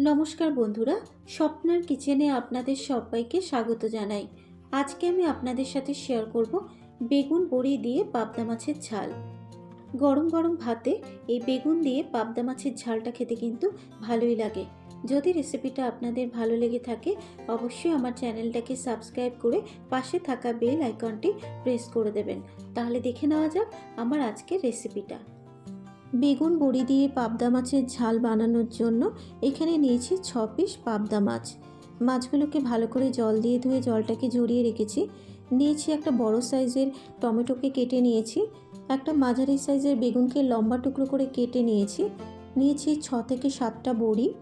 নমস্কার বন্ধুরা, স্বপ্নার কিচেনে আপনাদের সবাইকে স্বাগত জানাই। আজকে আমি আপনাদের সাথে শেয়ার করব বেগুন বড়ি দিয়ে পাবদা মাছের ঝাল। গরম গরম ভাতে এই বেগুন দিয়ে পাবদা মাছের ঝালটা খেতে কিন্তু ভালোই লাগে। যদি রেসিপিটা আপনাদের ভালো লেগে থাকে, অবশ্যই আমার চ্যানেলটাকে সাবস্ক্রাইব করে পাশে থাকা বেল আইকনটি প্রেস করে দেবেন। তাহলে দেখে নেওয়া যাক আমার আজকের রেসিপিটা বেগুন বড়ি দিয়ে পাবদা মাছের ঝাল বানানোর জন্য এখানে নিয়েছি ছ পিস পাবদা মাছ। মাছগুলোকে ভালো করে জল দিয়ে ধুয়ে জলটাকে ঝরিয়ে রেখেছি। নিয়েছি একটা বড় সাইজের টমেটোকে কেটে নিয়েছি। একটা মাঝারি সাইজের বেগুনকে লম্বা টুকরো করে কেটে নিয়েছি। নিয়েছি ছ থেকে সাতটা বড়ি,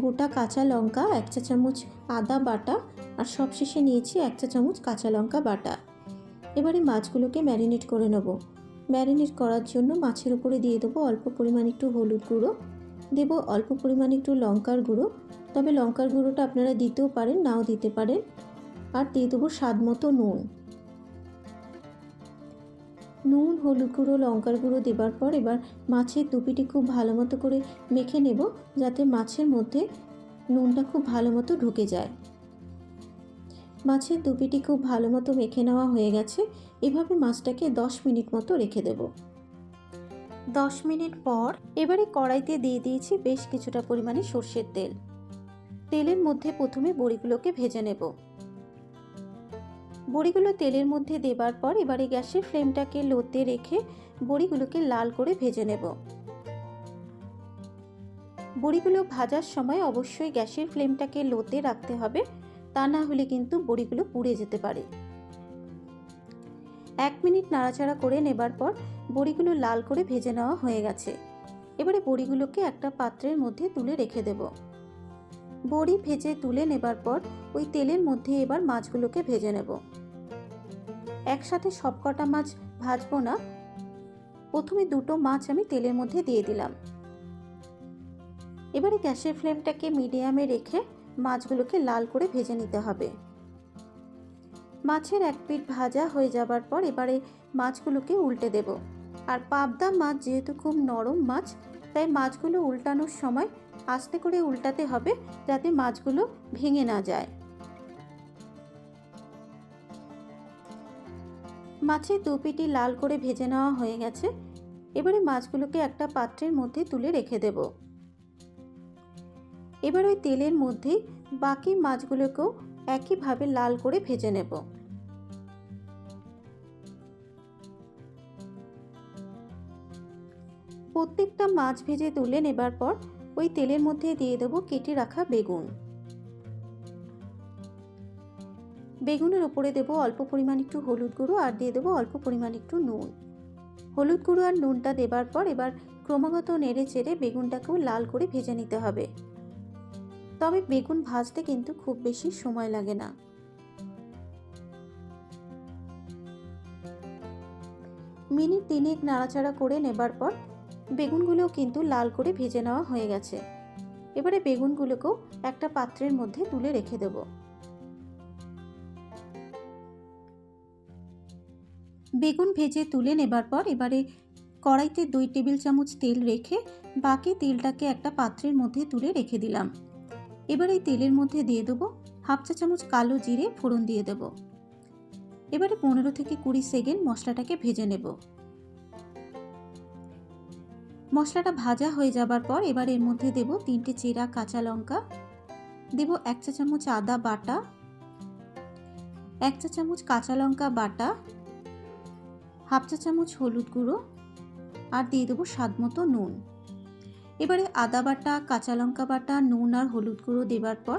গোটা কাঁচা লঙ্কা, এক চা চামচ আদা বাটা আর সবশেষে নিয়েছি এক চা চামচ কাঁচা লঙ্কা বাটা। এবারে মাছগুলোকে ম্যারিনেট করে নেব। ম্যারিনেট করার জন্য মাছের উপরে দিয়ে দেবো অল্প পরিমাণ একটু হলুদ গুঁড়ো। দেবো অল্প পরিমাণ একটু লঙ্কার গুঁড়ো। তবে লঙ্কার গুঁড়োটা আপনারা দিতেও পারেন, নাও দিতে পারেন। আর দিয়ে দেবো স্বাদ মতো নুন। নুন, হলুদ গুঁড়ো, লঙ্কার গুঁড়ো দেবার পর এবার মাছের দুপিটি খুব ভালো মতো করে মেখে নেব, যাতে মাছের মধ্যে নুনটা খুব ভালো মতো ঢুকে যায়। মাছের দুপিটি খুব ভালো মতো মেখে নেওয়া হয়ে গেছে। এভাবে মাছটাকে দশ মিনিট মতো রেখে দেব। দশ মিনিট পর এবারে কড়াইতে দিয়ে দিয়েছি বেশ কিছুটা পরিমাণে সর্ষের তেল। তেলের মধ্যে প্রথমে বড়িগুলোকে ভেজে নেব। বড়িগুলো তেলের মধ্যে দেবার পর এবারে গ্যাসের ফ্লেমটাকে লোতে রেখে বড়িগুলোকে লাল করে ভেজে নেব। বড়িগুলো ভাজার সময় অবশ্যই গ্যাসের ফ্লেমটাকে লোতে রাখতে হবে। তা না হলে কিন্তু বড়িগুলো পুড়ে যেতে পারে। এক মিনিট নাড়াচাড়া করে নেবার পর বড়িগুলো লাল করে ভেজে নেওয়া হয়ে গেছে। এবারে বড়িগুলোকে একটা পাত্রের মধ্যে তুলে রেখে দেব। বড়ি ভেজে তুলে নেবার পর ওই তেলের মধ্যে এবার মাছগুলোকে ভেজে নেব। একসাথে সবকটা মাছ ভাজবো না। প্রথমে দুটো মাছ আমি তেলের মধ্যে দিয়ে দিলাম। এবারে গ্যাসের ফ্লেমটাকে মিডিয়ামে রেখে মাছগুলোকে লাল করে ভেজে নিতে হবে। মাছের এক পিঠ ভাজা হয়ে যাবার পর এবারে মাছগুলোকে উল্টে দেব। আর পাবদা মাছ যেহেতু খুব নরম মাছ, তাই মাছগুলো উল্টানোর সময় আস্তে করে উল্টাতে হবে যাতে মাছগুলো ভেঙে না যায়। মাছের দু পিটি লাল করে ভেজে নেওয়া হয়ে গেছে। এবারে মাছগুলোকে একটা পাত্রের মধ্যে তুলে রেখে দেব। এবার ওই তেলের মধ্যেই বাকি মাছগুলোকেও একইভাবে লাল করে ভেজে নেব। প্রত্যেকটা মাছ ভেজে তুলে নেবার পর ওই তেলের মধ্যে দিয়ে দেবো কেটে রাখা বেগুন। বেগুনের ওপরে দেবো অল্প পরিমাণ একটু হলুদ গুঁড়ো আর দিয়ে দেবো অল্প পরিমাণ একটু নুন। হলুদ গুঁড়ো আর নুনটা দেবার পর এবার ক্রমাগত নেড়ে চেড়ে বেগুনটাকেও লাল করে ভেজে নিতে হবে। তবে বেগুন ভাজতে কিন্তু খুব বেশি সময় লাগে না। মিনিট তিনেক নাড়াচাড়া করে নেবার পর বেগুনগুলোও কিন্তু লাল করে ভেজে নেওয়া হয়ে গেছে। এবারে বেগুনগুলোকেও একটা পাত্রের মধ্যে তুলে রেখে দেব। বেগুন ভেজে তুলে নেবার পর এবারে কড়াইতে দুই টেবিল চামচ তেল রেখে বাকি তেলটাকে একটা পাত্রের মধ্যে তুলে রেখে দিলাম। এবার এই তেলের মধ্যে দিয়ে দেবো হাফ চা চামচ কালো জিরে ফোড়ন দিয়ে দেবো। এবারে পনেরো থেকে কুড়ি সেকেন্ড মশলাটাকে ভেজে নেব। মশলাটা ভাজা হয়ে যাবার পর এবার এর মধ্যে দেব তিনটে চেরা কাঁচা লঙ্কা, দেব এক চা চামচ আদা বাটা, এক চা চামচ কাঁচা লঙ্কা বাটা, হাফ চা চামচ হলুদ গুঁড়ো, আর দিয়ে দেবো স্বাদ মতো নুন। এবারে আদা বাটা, কাঁচা লঙ্কা বাটা, নুন আর হলুদ গুঁড়ো দেবার পর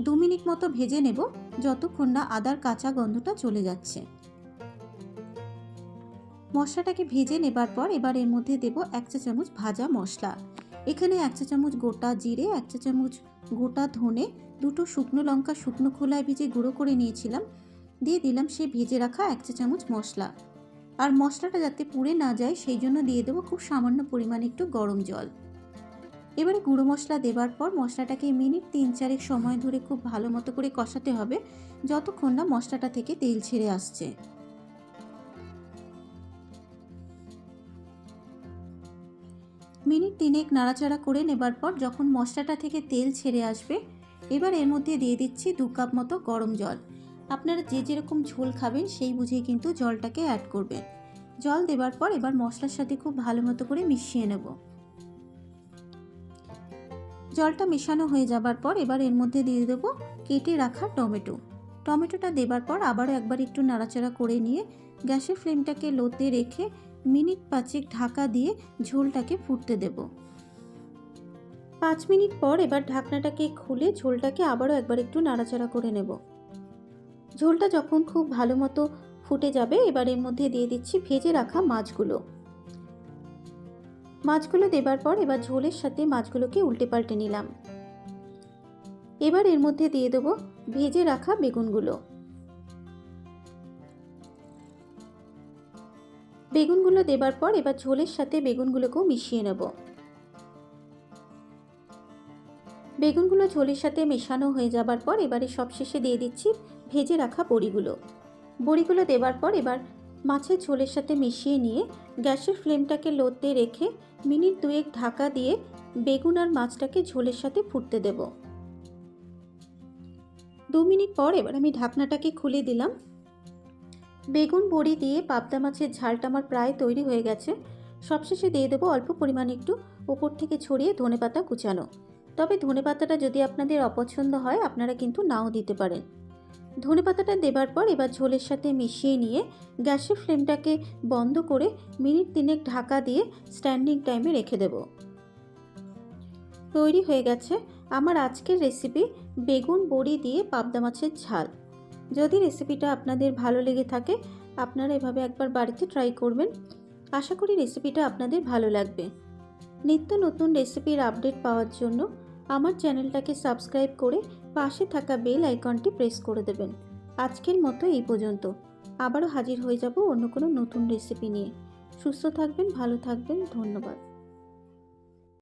দু মিনিট মতো ভেজে নেব যতক্ষণ না আদার কাঁচা গন্ধটা চলে যাচ্ছে। মশলাটাকে ভেজে নেবার পর এবার এর মধ্যে দেব এক চা চামচ ভাজা মশলা। এখানে এক চা চামচ গোটা জিরে, এক চা চামচ গোটা ধনে, দুটো শুকনো লঙ্কা শুকনো খোলায় ভেজে গুঁড়ো করে নিয়েছিলাম। দিয়ে দিলাম সেই ভেজে রাখা এক চা চামচ মশলা। আর মশলাটা যাতে পুড়ে না যায়, সেই জন্য দিয়ে দেবো খুব সামান্য পরিমাণে একটু গরম জল। এবারে গুঁড়ো মশলা দেবার পর মশলাটাকে মিনিট তিন চারেক সময় ধরে খুব ভালো মতো করে কষাতে হবে, যতক্ষণ না মশলাটা থেকে তেল ছেড়ে আসছে। মিনিট তিনেক নাড়াচাড়া করে নেবার পর যখন মশলাটা থেকে তেল ছেড়ে আসবে, এবার এর মধ্যে দিয়ে দিচ্ছি দু কাপ মতো গরম জল। আপনারা যে যেরকম ঝোল খাবেন, সেই বুঝেই কিন্তু জলটাকে অ্যাড করবেন। জল দেবার পর এবার মশলার সাথে খুব ভালো মতো করে মিশিয়ে নেব। জলটা মেশানো হয়ে যাবার পর এবার এর মধ্যে দিয়ে দেবো কেটে রাখা টমেটো। টমেটোটা দেবার পর আবারও একবার একটু নাড়াচাড়া করে নিয়ে গ্যাসের ফ্লেমটাকে লোতে রেখে মিনিট পাঁচেক ঢাকা দিয়ে ঝোলটাকে ফুটতে দেব। পাঁচ মিনিট পর এবার ঢাকনাটাকে খুলে ঝোলটাকে আবারও একবার একটু নাড়াচাড়া করে নেব। ঝোলটা যখন খুব ভালো মতো ফুটে যাবে, এবার এর মধ্যে দিয়ে দিচ্ছি ভেজে রাখা মাছগুলো। মাছগুলো দেবার পর এবার ঝোলের সাথে মাছগুলোকে উল্টে পাল্টে নিলাম। এবার এর মধ্যে দিয়ে দেবো ভেজে রাখা বেগুনগুলো। বেগুনগুলো দেবার পর এবার ঝোলের সাথে বেগুনগুলোকেও মিশিয়ে নেব। বেগুনগুলো ঝোলের সাথে মেশানো হয়ে যাবার পর এবারে সবশেষে দিয়ে দিচ্ছি ভেজে রাখা বড়িগুলো। বড়িগুলো দেবার পর এবার মাছের ঝোলের সাথে মিশিয়ে নিয়ে গ্যাসের ফ্লেমটাকে লোতে রেখে মিনিট দুয়েক ঢাকা দিয়ে বেগুন আর মাছটাকে ঝোলের সাথে ফুটতে দেব। দু মিনিট পর এবার আমি ঢাকনাটাকে খুলে দিলাম। বেগুন, বড়ি দিয়ে পাবদা মাছের ঝালটা আমার প্রায় তৈরি হয়ে গেছে। সবশেষে দিয়ে দেবো অল্প পরিমাণ একটু ওপর থেকে ছড়িয়ে ধনেপাতা কুচানো। তবে ধনেপাতাটা যদি আপনাদের অপছন্দ হয়, আপনারা কিন্তু নাও দিতে পারেন। ধনেপাতাটা দেবার পর এবার ঝোলের সাথে মিশিয়ে নিয়ে গ্যাসের ফ্লেমটাকে বন্ধ করে মিনিট তিনেক ঢাকা দিয়ে স্ট্যান্ডিং টাইমে রেখে দেব। তৈরি হয়ে গেছে আমার আজকের রেসিপি বেগুন বড়ি দিয়ে পাবদা মাছের ঝাল। যদি রেসিপিটা আপনাদের ভালো লেগে থাকে, আপনারা এভাবে একবার বাড়িতে ট্রাই করবেন। আশা করি রেসিপিটা আপনাদের ভালো লাগবে। নিত্য নতুন রেসিপির আপডেট পাওয়ার জন্য আমার চ্যানেলটাকে সাবস্ক্রাইব করে পাশে থাকা বেল আইকনটি প্রেস করে দেবেন। আজকের মতো এই পর্যন্ত। আবারও হাজির হয়ে যাব অন্য কোনো নতুন রেসিপি নিয়ে। সুস্থ থাকবেন, ভালো থাকবেন, ধন্যবাদ।